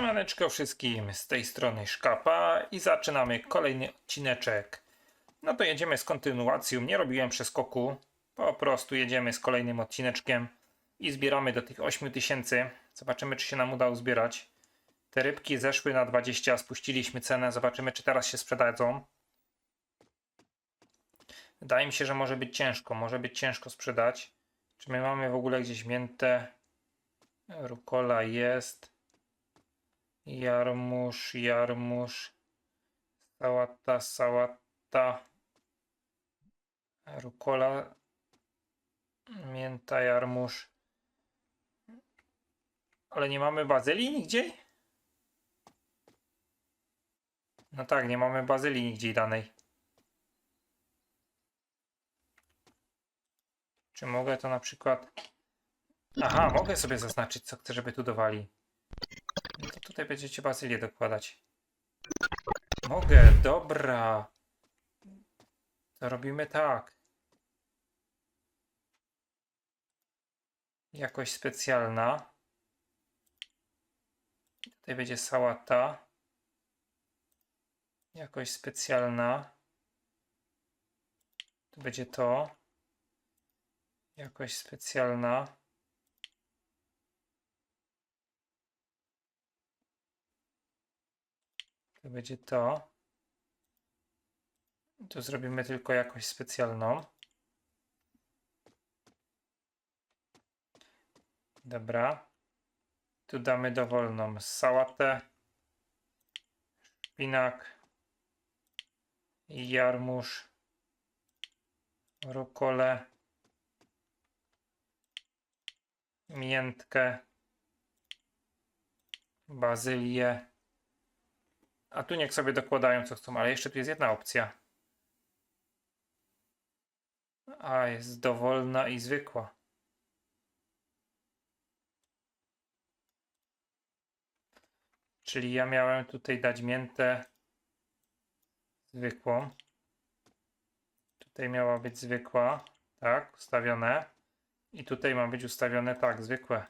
Siemaneczko wszystkim, z tej strony Szkapa i zaczynamy kolejny odcineczek. No to jedziemy z kontynuacją, nie robiłem przeskoku, po prostu jedziemy z kolejnym odcineczkiem i zbieramy do tych 8000. Zobaczymy czy się nam uda uzbierać. Te rybki zeszły na 20, spuściliśmy cenę, zobaczymy czy teraz się sprzedadzą. Wydaje mi się, że może być ciężko, może być ciężko sprzedać. Czy my mamy w ogóle gdzieś mięte? Rukola jest. Jarmuż, jarmuż. Sałata, sałata. Rukola. Mięta, jarmuż. Ale nie mamy bazylii nigdzie? No tak, nie mamy bazylii nigdzie danej. Czy mogę to na przykład... Aha, mogę sobie zaznaczyć, co chcę, żeby tu dowali. Tutaj będziecie bazylię dokładać. Mogę, dobra. To robimy tak. Jakość specjalna. Tutaj będzie sałata. Jakość specjalna. Tu będzie to. Jakość specjalna. Będzie to. Tu zrobimy tylko jakość specjalną. Dobra. Tu damy dowolną sałatę, szpinak, jarmuż, rukolę, miętkę, bazylię. A tu niech sobie dokładają co chcą, ale jeszcze tu jest jedna opcja. A jest dowolna i zwykła. Czyli ja miałem tutaj dać miętę zwykłą. Tutaj miała być zwykła, tak, ustawione. I tutaj ma być ustawione tak, zwykłe.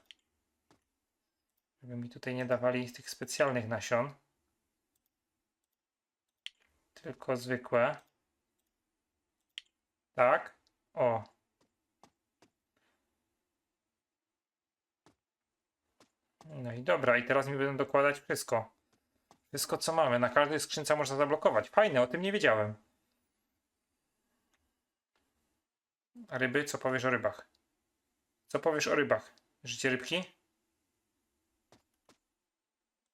Żeby mi tutaj nie dawali tych specjalnych nasion tylko zwykłe. Tak. O. No i dobra, i teraz mi będą dokładać wszystko. Wszystko co mamy. Na każdej skrzynce można zablokować. Fajne, o tym nie wiedziałem. Ryby? Co powiesz o rybach? Co powiesz o rybach? Życie rybki?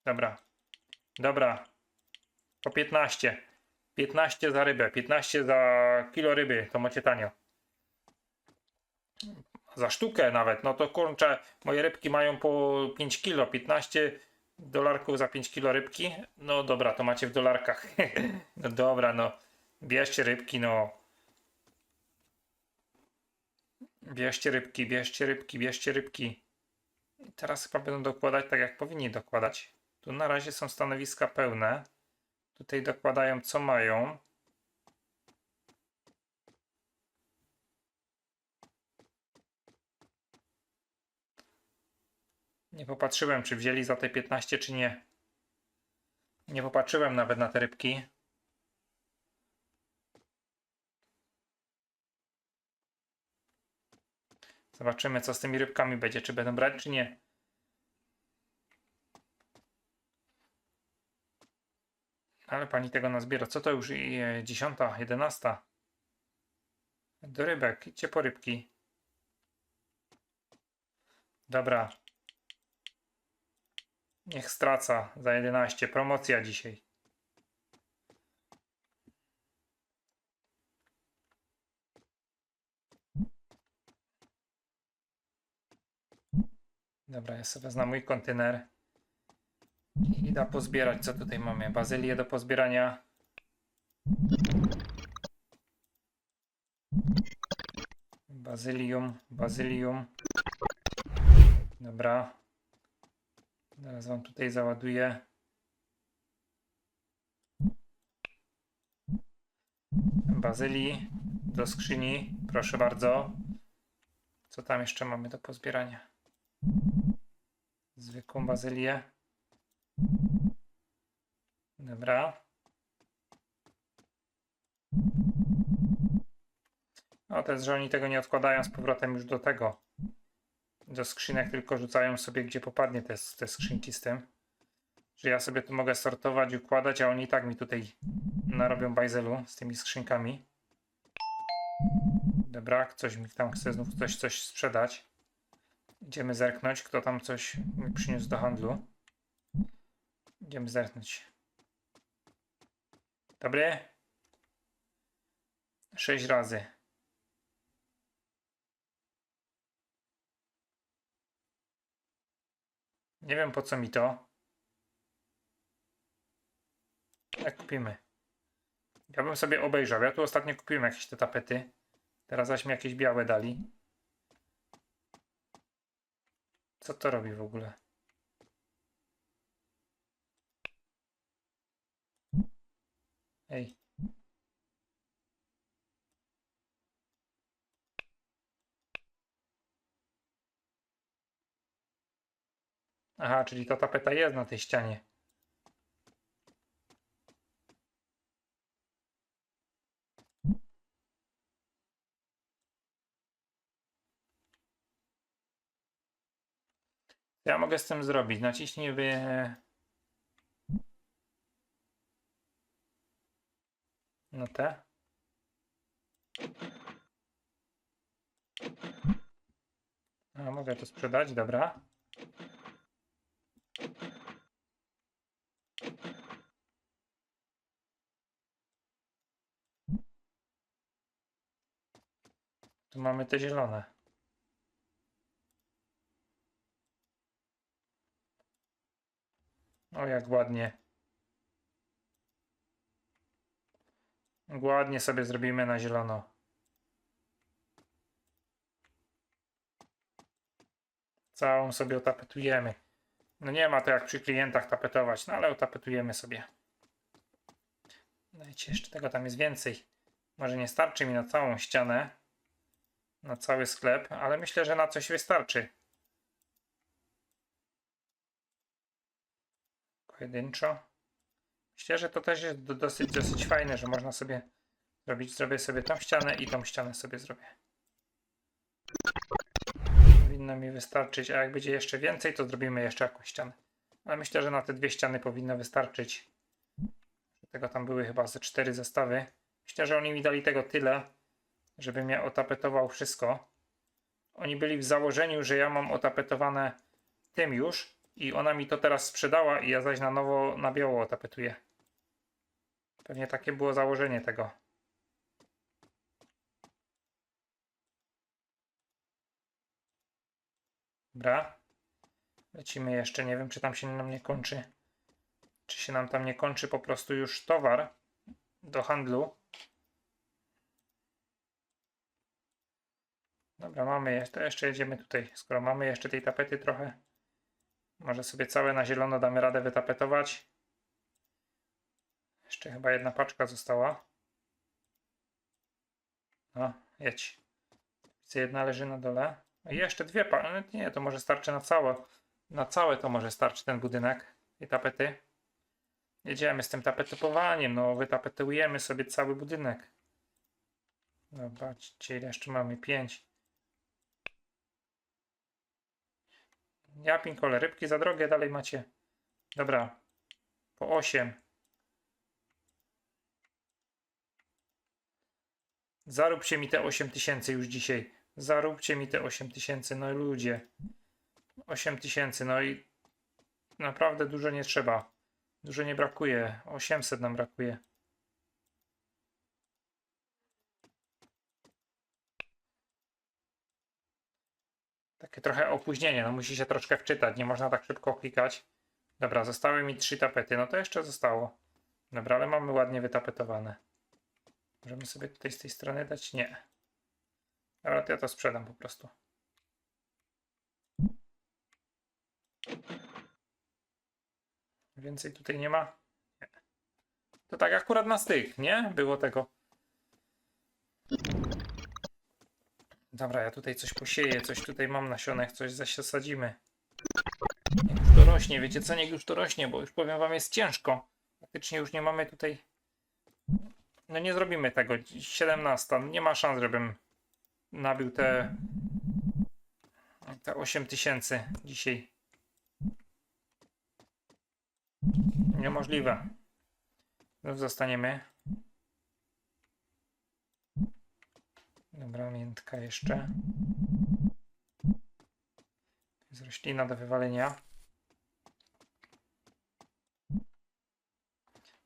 Dobra. Dobra. Po 15. 15 za rybę, 15 za kilo ryby, to macie tanio. Za sztukę nawet, no to kurczę, moje rybki mają po 5 kilo, 15 dolarków za 5 kilo rybki. No dobra, to macie w dolarkach. no dobra, no. Bierzcie rybki, no. Bierzcie rybki, bierzcie rybki, bierzcie rybki. I teraz chyba będą dokładać tak, jak powinni dokładać. Tu na razie są stanowiska pełne. Tutaj dokładają co mają. Nie popatrzyłem, czy wzięli za te 15, czy nie. Nie popatrzyłem nawet na te rybki. Zobaczymy, co z tymi rybkami będzie. Czy będą brać, czy nie. Ale pani tego nazbiera. Co to już i e, dziesiąta, jedenasta? Do rybek. Idźcie po rybki. Dobra. Niech straca za 11. Promocja dzisiaj. Dobra, ja sobie wezmę mój kontener. Da pozbierać, co tutaj mamy. Bazylię do pozbierania. Bazylium, bazylium. Dobra. Zaraz wam tutaj załaduję. Bazylii do skrzyni. Proszę bardzo. Co tam jeszcze mamy do pozbierania? Zwykłą bazylię. Dobra. O, to jest, że oni tego nie odkładają z powrotem już do tego. Do skrzynek, tylko rzucają sobie gdzie popadnie te, te skrzynki z tym. Że ja sobie tu mogę sortować układać, a oni i tak mi tutaj narobią bajzelu z tymi skrzynkami. Dobra, ktoś mi tam chce znów ktoś coś sprzedać. Idziemy zerknąć, kto tam coś mi przyniósł do handlu. Idziemy zerknąć. Dobry? Sześć razy. Nie wiem po co mi to. Jak kupimy? Ja bym sobie obejrzał. Ja tu ostatnio kupiłem jakieś te tapety. Teraz zaś mi jakieś białe dali. Co to robi w ogóle? Ej. Aha, czyli ta tapeta jest na tej ścianie. Ja mogę z tym zrobić? Naciśnij wy... No te. A, mogę to sprzedać, dobra. Tu mamy te zielone. O, jak ładnie. Ładnie sobie zrobimy na zielono. Całą sobie otapetujemy. No nie ma to jak przy klientach tapetować, no ale otapetujemy sobie. Dajcie jeszcze tego, tam jest więcej. Może nie starczy mi na całą ścianę, na cały sklep, ale myślę, że na coś wystarczy. Pojedynczo. Myślę, że to też jest do- dosyć, dosyć fajne, że można sobie zrobić, zrobię sobie tą ścianę i tą ścianę sobie zrobię. Powinno mi wystarczyć, a jak będzie jeszcze więcej, to zrobimy jeszcze jakąś ścianę. Ale myślę, że na te dwie ściany powinno wystarczyć. Tego tam były chyba ze cztery zestawy. Myślę, że oni mi dali tego tyle, żebym ja otapetował wszystko. Oni byli w założeniu, że ja mam otapetowane tym już i ona mi to teraz sprzedała i ja zaś na nowo na biało otapetuję. Pewnie takie było założenie tego. Dobra. Lecimy jeszcze. Nie wiem, czy tam się nam nie kończy. Czy się nam tam nie kończy po prostu już towar do handlu. Dobra, mamy jeszcze, jeszcze jedziemy tutaj. Skoro mamy jeszcze tej tapety trochę, może sobie całe na zielono damy radę wytapetować. Jeszcze chyba jedna paczka została. No, jedź. Widzę, jedna leży na dole. I jeszcze dwie paczki. Nie, to może starczy na całe. Na całe to może starczy ten budynek i tapety. Jedziemy z tym tapetowaniem. No, wytapetujemy sobie cały budynek. Zobaczcie, ile jeszcze mamy. Pięć. Ja pinkole, rybki za drogie, dalej macie. Dobra. Po 8. Zaróbcie mi te 8 tysięcy już dzisiaj. Zaróbcie mi te 8 tysięcy, no ludzie. 8 tysięcy, no i naprawdę dużo nie trzeba. Dużo nie brakuje. 800 nam brakuje. Takie trochę opóźnienie, no musi się troszkę wczytać, nie można tak szybko klikać. Dobra, zostały mi trzy tapety, no to jeszcze zostało. Dobra, ale mamy ładnie wytapetowane. Możemy sobie tutaj z tej strony dać? Nie. Dobra, to ja to sprzedam po prostu. Więcej tutaj nie ma? Nie. To tak akurat na styk, nie? Było tego. Dobra, ja tutaj coś posieję, coś tutaj mam nasionek, coś zasadzimy. Niech już to rośnie. Wiecie co, niech już to rośnie, bo już powiem wam jest ciężko. Faktycznie już nie mamy tutaj... No nie zrobimy tego. 17. Nie ma szans, żebym nabił te... Te 8000 dzisiaj. Niemożliwe. Znów zostaniemy. Dobra, miętka jeszcze. To jest roślina do wywalenia.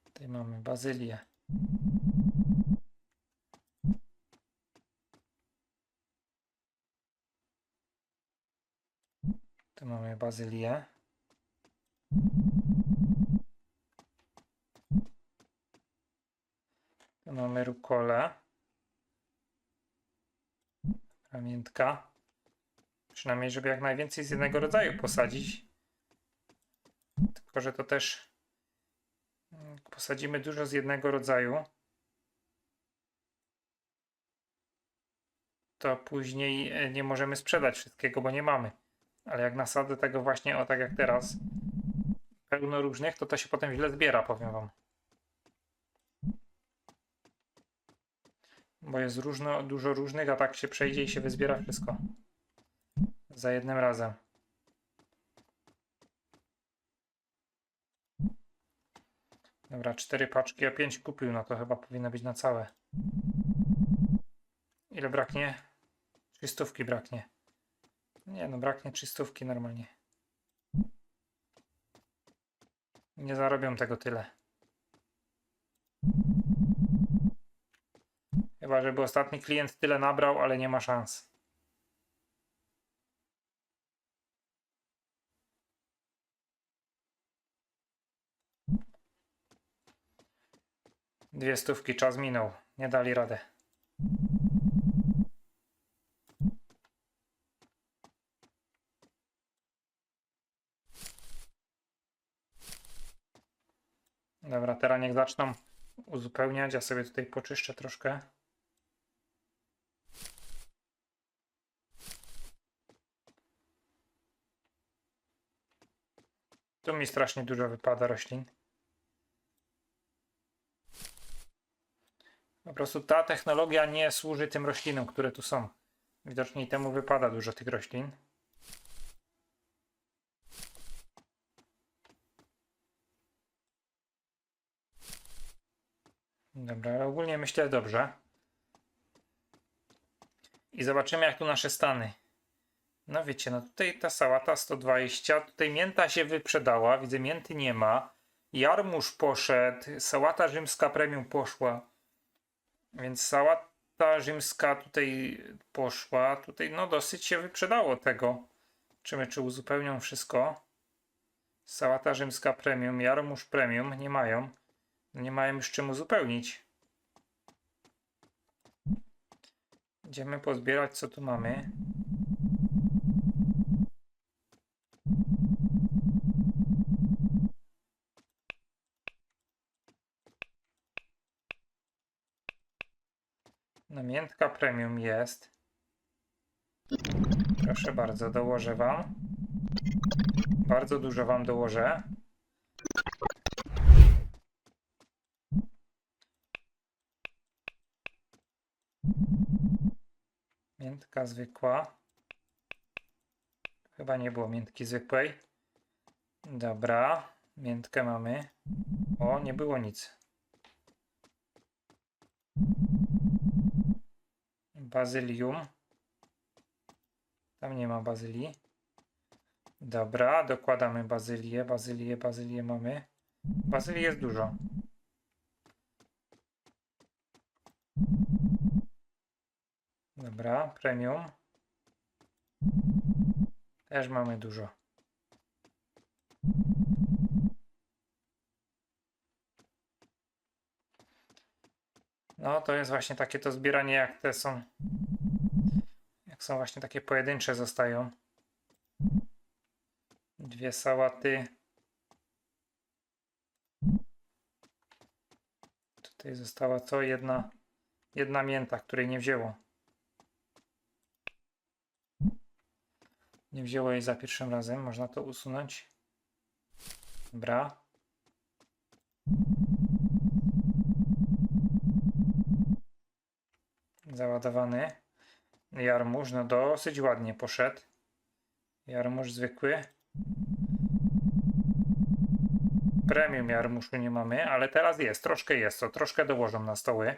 Tutaj mamy bazylię. Tu mamy bazylię. Tu mamy rukolę. Pamiętka. Przynajmniej, żeby jak najwięcej z jednego rodzaju posadzić. Tylko, że to też posadzimy dużo z jednego rodzaju. To później e, nie możemy sprzedać wszystkiego, bo nie mamy. Ale jak nasadzę tego właśnie, o tak jak teraz, pełno różnych, to to się potem źle zbiera, powiem wam. Bo jest różno, dużo różnych, a tak się przejdzie i się wyzbiera wszystko. Za jednym razem. Dobra, cztery paczki, a pięć kupił, no to chyba powinno być na całe. Ile braknie? Trzystówki braknie. Nie no, braknie trzystówki normalnie. Nie zarobią tego tyle. Chyba, żeby ostatni klient tyle nabrał, ale nie ma szans. Dwie stówki, czas minął. Nie dali radę. Dobra, teraz niech zaczną uzupełniać. Ja sobie tutaj poczyszczę troszkę. Tu mi strasznie dużo wypada roślin. Po prostu ta technologia nie służy tym roślinom, które tu są. Widocznie temu wypada dużo tych roślin. Dobra, ale ogólnie myślę dobrze. I zobaczymy jak tu nasze stany. No wiecie, no tutaj ta sałata 120, tutaj mięta się wyprzedała, widzę mięty nie ma. Jarmuż poszedł, sałata rzymska premium poszła. Więc sałata rzymska tutaj poszła. Tutaj no dosyć się wyprzedało tego. Czymy, czy uzupełnią wszystko. Sałata rzymska premium, jarmuż premium nie mają. Nie mają już czym uzupełnić. Idziemy pozbierać co tu mamy. Namiętka premium jest. Proszę bardzo, dołożę wam. Bardzo dużo wam dołożę. Miętka zwykła. Chyba nie było miętki zwykłej. Dobra, miętkę mamy. O, nie było nic. Bazylium. Tam nie ma bazylii. Dobra, dokładamy bazylię, bazylię, bazylię mamy. Bazylii jest dużo. Dobra, premium. Też mamy dużo. No, to jest właśnie takie to zbieranie, jak te są. Jak są właśnie takie pojedyncze zostają. Dwie sałaty. Tutaj została co? Jedna, jedna mięta, której nie wzięło. Nie wzięło jej za pierwszym razem. Można to usunąć. Dobra. Załadowany. Jarmuż, no dosyć ładnie poszedł. Jarmuż zwykły. Premium jarmuszu nie mamy, ale teraz jest, troszkę jest, to troszkę dołożą na stoły.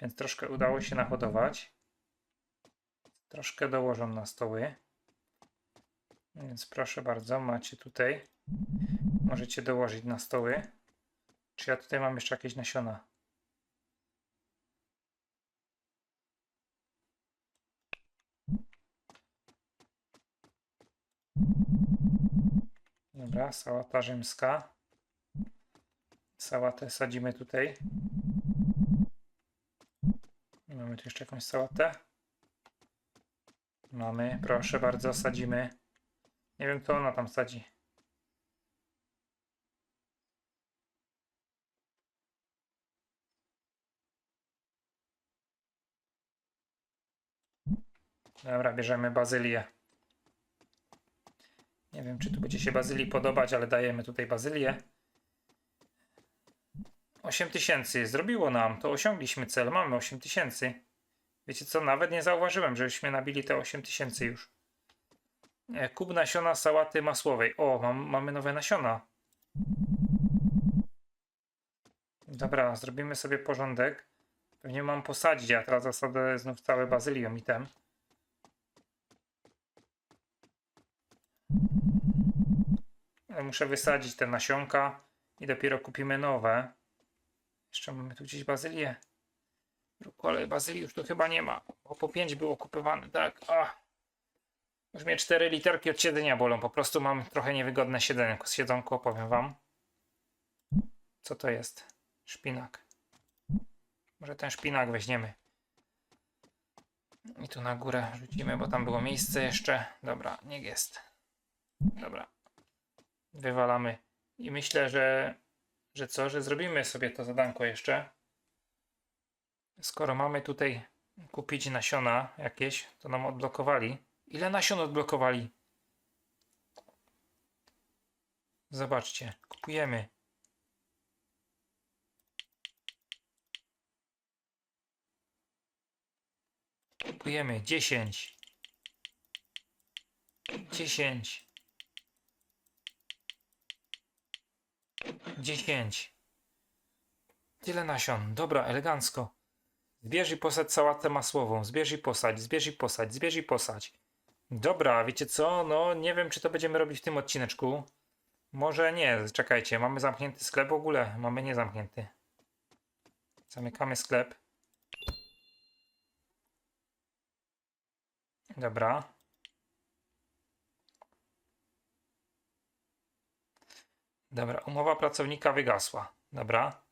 Więc troszkę udało się nahodować. Troszkę dołożą na stoły. Więc proszę bardzo, macie tutaj. Możecie dołożyć na stoły. Czy ja tutaj mam jeszcze jakieś nasiona? Dobra, sałata rzymska. Sałatę sadzimy tutaj. Mamy tu jeszcze jakąś sałatę? Mamy, proszę bardzo, sadzimy. Nie wiem, co ona tam sadzi. Dobra, bierzemy bazylię. Nie wiem, czy tu będzie się bazylii podobać, ale dajemy tutaj bazylię. 8000 zrobiło nam, to osiągliśmy cel, mamy 8000. Wiecie co, nawet nie zauważyłem, żeśmy nabili te 8000 już. E, Kup nasiona sałaty masłowej. O, mam, mamy nowe nasiona. Dobra, zrobimy sobie porządek. Pewnie mam posadzić, a teraz zasadzę znów całe bazyliomitem. Ale Muszę wysadzić te nasionka i dopiero kupimy nowe. Jeszcze mamy tu gdzieś bazylię. Ale bazylii już tu chyba nie ma, bo po 5 było kupywane, tak? Ach. Już mnie 4 literki od siedzenia bolą, po prostu mam trochę niewygodne siedzenie, siedzonko, powiem wam. Co to jest? Szpinak. Może ten szpinak weźmiemy. I tu na górę rzucimy, bo tam było miejsce jeszcze. Dobra, niech jest. Dobra. Wywalamy. I myślę, że, że co, że zrobimy sobie to zadanko jeszcze. Skoro mamy tutaj kupić nasiona jakieś, to nam odblokowali. Ile nasion odblokowali? Zobaczcie, kupujemy. Kupujemy 10. 10. 10. Tyle nasion. Dobra, elegancko. Zbierz i posadź sałatę masłową. Zbierz i posadź, zbierz i posadź, zbierz i posadź. Dobra, wiecie co? No, nie wiem, czy to będziemy robić w tym odcineczku. Może nie, czekajcie, mamy zamknięty sklep w ogóle. Mamy niezamknięty. Zamykamy sklep. Dobra. Dobra, umowa pracownika wygasła. Dobra.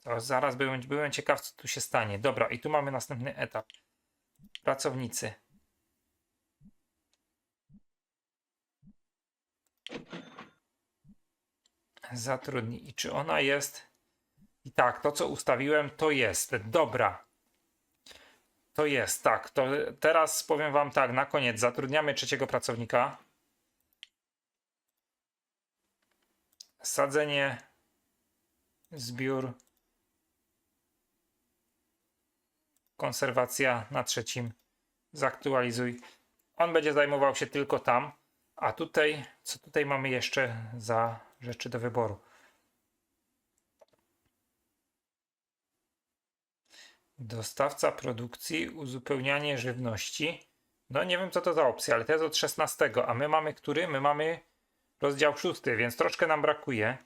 To zaraz byłem, byłem ciekaw, co tu się stanie. Dobra, i tu mamy następny etap. Pracownicy. Zatrudnij. I czy ona jest? I tak, to co ustawiłem, to jest. Dobra. To jest, tak. To teraz powiem Wam tak, na koniec zatrudniamy trzeciego pracownika. Sadzenie, zbiór, konserwacja na trzecim. Zaktualizuj. On będzie zajmował się tylko tam. A tutaj, co tutaj mamy jeszcze za rzeczy do wyboru? Dostawca produkcji, uzupełnianie żywności. No nie wiem co to za opcja, ale to jest od 16, a my mamy który? My mamy rozdział 6, więc troszkę nam brakuje.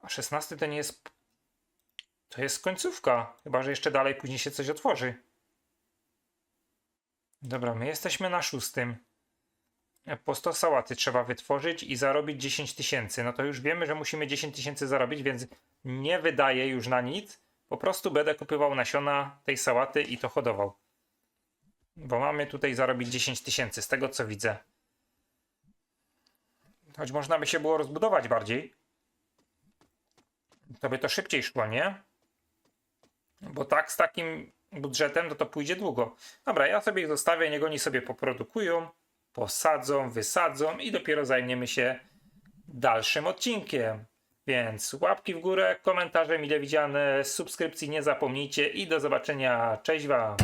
A 16 to nie jest. To jest końcówka. Chyba, że jeszcze dalej później się coś otworzy. Dobra, my jesteśmy na szóstym. Po 100 sałaty trzeba wytworzyć i zarobić 10 tysięcy. No to już wiemy, że musimy 10 tysięcy zarobić, więc nie wydaję już na nic. Po prostu będę kupywał nasiona tej sałaty i to hodował. Bo mamy tutaj zarobić 10 tysięcy, z tego co widzę. Choć można by się było rozbudować bardziej. To by to szybciej szło, nie? Bo tak z takim budżetem to to pójdzie długo. Dobra, ja sobie ich zostawię, niech oni sobie poprodukują, posadzą, wysadzą i dopiero zajmiemy się dalszym odcinkiem. Więc łapki w górę, komentarze mile widziane, subskrypcji nie zapomnijcie i do zobaczenia. Cześć Wam!